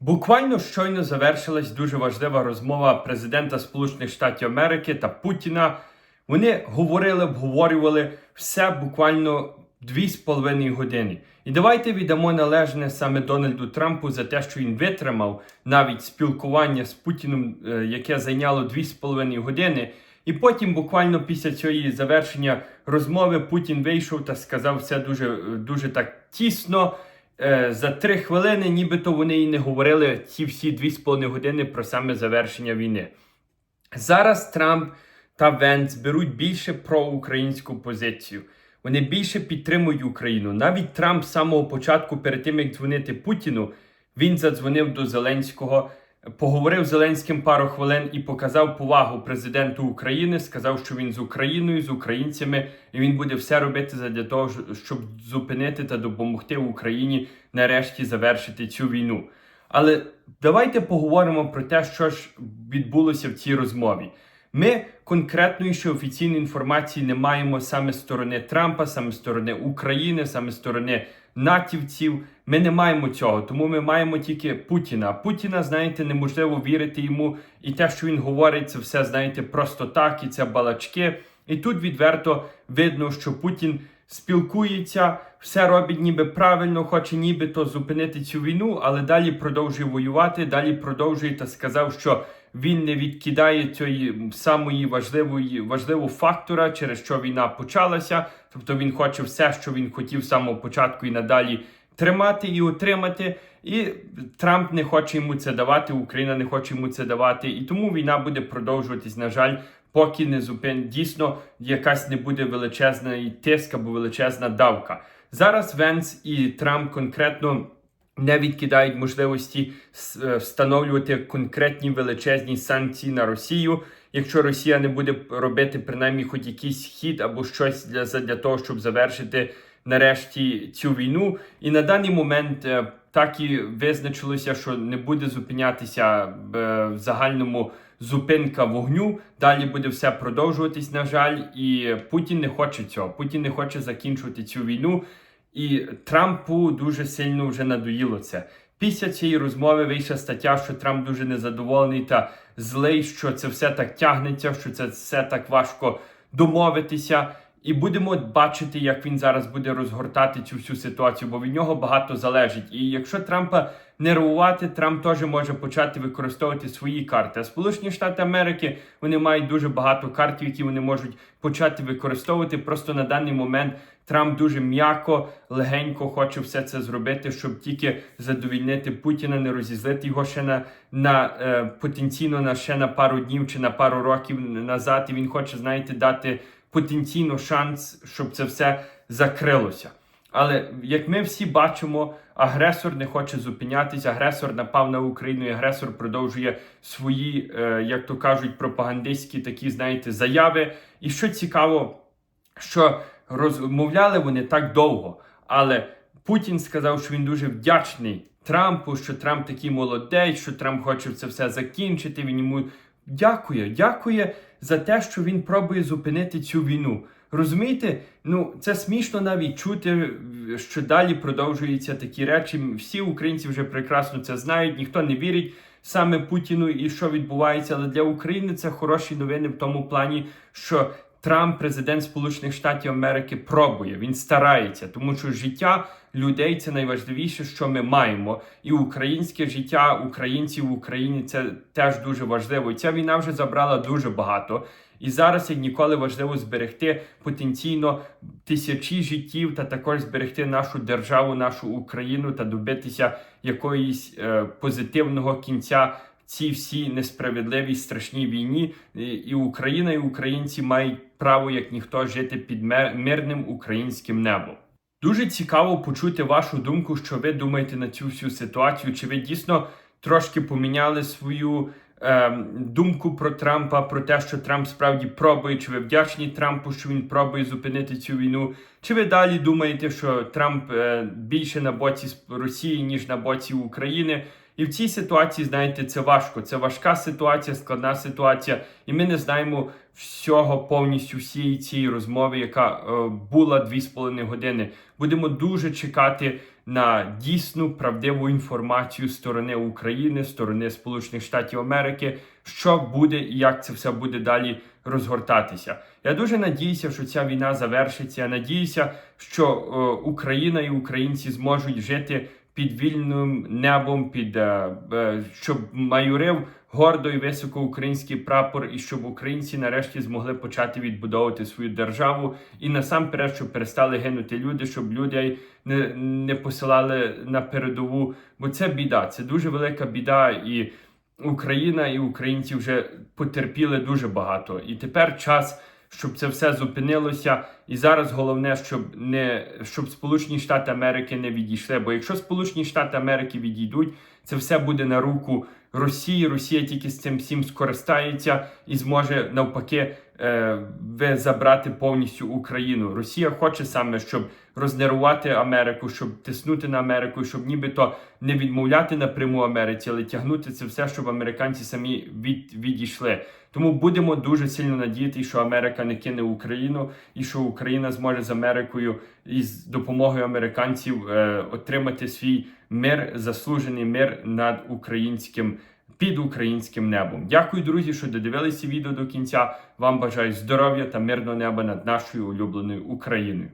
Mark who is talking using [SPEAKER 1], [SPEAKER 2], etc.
[SPEAKER 1] Буквально щойно завершилась дуже важлива розмова президента Сполучених Штатів Америки та Путіна. Вони говорили, обговорювали все буквально дві з половиною години. І давайте віддамо належне саме Дональду Трампу за те, що він витримав навіть спілкування з Путіним, е, яке зайняло дві з половиною години. І потім, буквально після цієї завершення розмови, Путін вийшов та сказав все дуже, дуже так тісно. Е, за три хвилини, нібито вони і не говорили ці всі дві з половиною години про саме завершення війни. Зараз Трамп та Венц беруть більше проукраїнську позицію. Вони більше підтримують Україну. Навіть Трамп з самого початку, перед тим як дзвонити Путіну, він задзвонив до Зеленського, поговорив з Зеленським пару хвилин і показав повагу президенту України. Сказав, що він з Україною, з українцями, і він буде все робити для того, щоб зупинити та допомогти Україні нарешті завершити цю війну. Але давайте поговоримо про те, що ж відбулося в цій розмові. Ми конкретної ще офіційної інформації не маємо саме сторони Трампа, саме сторони України, саме сторони натівців. Ми не маємо цього, тому ми маємо тільки Путіна. Путіна, знаєте, неможливо вірити йому, і те, що він говорить, це все знаєте просто так, і це балачки. І тут відверто видно, що Путін спілкується, все робить ніби правильно, хоче нібито зупинити цю війну, але далі продовжує воювати. Далі продовжує та сказав, що він не відкидає цієї самої важливої важливого фактора, через що війна почалася. Тобто він хоче все, що він хотів самого початку і надалі тримати і отримати. І Трамп не хоче йому це давати, Україна не хоче йому це давати. І тому війна буде продовжуватись, на жаль, поки не зупин дійсно якась не буде величезна тиск або величезна давка. Зараз Венс і Трамп конкретно. Не відкидають можливості е, встановлювати конкретні величезні санкції на Росію, якщо Росія не буде робити принаймні хоч якийсь хід або щось для для того, щоб завершити нарешті цю війну. І на даний момент е, так і визначилося, що не буде зупинятися е, в загальному зупинка вогню. Далі буде все продовжуватись. На жаль, і Путін не хоче цього. Путін не хоче закінчувати цю війну. І Трампу дуже сильно вже надоїло це. Після цієї розмови вийшла стаття, що Трамп дуже незадоволений та злий, що це все так тягнеться, що це все так важко домовитися. І будемо бачити, як він зараз буде розгортати цю всю ситуацію, бо від нього багато залежить. І якщо Трампа нервувати, Трамп теж може почати використовувати свої карти. А Сполучені Штати Америки вони мають дуже багато карт, які вони можуть почати використовувати. Просто на даний момент Трамп дуже м'яко, легенько хоче все це зробити, щоб тільки задовільнити Путіна, не розізлити його ще на на е, потенційно на ще на пару днів чи на пару років назад. І він хоче, знаєте, дати потенційно шанс, щоб це все закрилося. Але як ми всі бачимо, агресор не хоче зупинятися, агресор напав на Україну, і агресор продовжує свої, е, як то кажуть, пропагандистські такі, знаєте, заяви. І що цікаво, що розмовляли вони так довго, але Путін сказав, що він дуже вдячний Трампу, що Трамп такий молодець, що Трамп хоче це все закінчити. Він йому дякує, дякує за те, що він пробує зупинити цю війну. Розумієте? Ну це смішно навіть чути, що далі продовжуються такі речі. Всі українці вже прекрасно це знають, ніхто не вірить саме Путіну і що відбувається. Але для України це хороші новини в тому плані, що Трамп, президент Сполучених Штатів Америки, пробує, він старається, тому що життя людей це найважливіше, що ми маємо. І українське життя українців в Україні це теж дуже важливо. І ця війна вже забрала дуже багато. І зараз як ніколи важливо зберегти потенційно тисячі життів та також зберегти нашу державу, нашу Україну та добитися якоїсь е, позитивного кінця цій всій несправедливій страшній війні, і Україна, і українці мають право як ніхто жити під мирним українським небом. Дуже цікаво почути вашу думку, що ви думаєте на цю всю ситуацію. Чи ви дійсно трошки поміняли свою е, думку про Трампа, про те, що Трамп справді пробує, чи ви вдячні Трампу, що він пробує зупинити цю війну? Чи ви далі думаєте, що Трамп е, більше на боці Росії, ніж на боці України? І в цій ситуації, знаєте, це важко. Це важка ситуація, складна ситуація, і ми не знаємо всього повністю всієї цієї розмови, яка е, була дві з половиною години. Будемо дуже чекати на дійсну правдиву інформацію сторони України, сторони Сполучених Штатів Америки, що буде і як це все буде далі розгортатися. Я дуже надіюся, що ця війна завершиться. Я надіюся, що е, Україна і українці зможуть жити під вільним небом, під е, е, щоб майорив гордо і високо український прапор, і щоб українці нарешті змогли почати відбудовувати свою державу, і насамперед, щоб перестали гинути люди, щоб людей не, не посилали на передову. Бо це біда, це дуже велика біда, і Україна і українці вже потерпіли дуже багато. І тепер час. Щоб це все зупинилося, і зараз головне, щоб не щоб Сполучені Штати Америки не відійшли. Бо якщо Сполучені Штати Америки відійдуть, це все буде на руку Росії. Росія тільки з цим всім скористається і зможе навпаки е, забрати повністю Україну. Росія хоче саме, щоб рознервувати Америку, щоб тиснути на Америку, щоб нібито не відмовляти напряму Америці, але тягнути це все, щоб американці самі від, відійшли. Тому будемо дуже сильно надіяти, що Америка не кине Україну, і що Україна зможе з Америкою і з допомогою американців е, отримати свій мир, заслужений мир над українським під українським небом. Дякую, друзі, що додивилися відео до кінця. Вам бажаю здоров'я та мирного неба над нашою улюбленою Україною.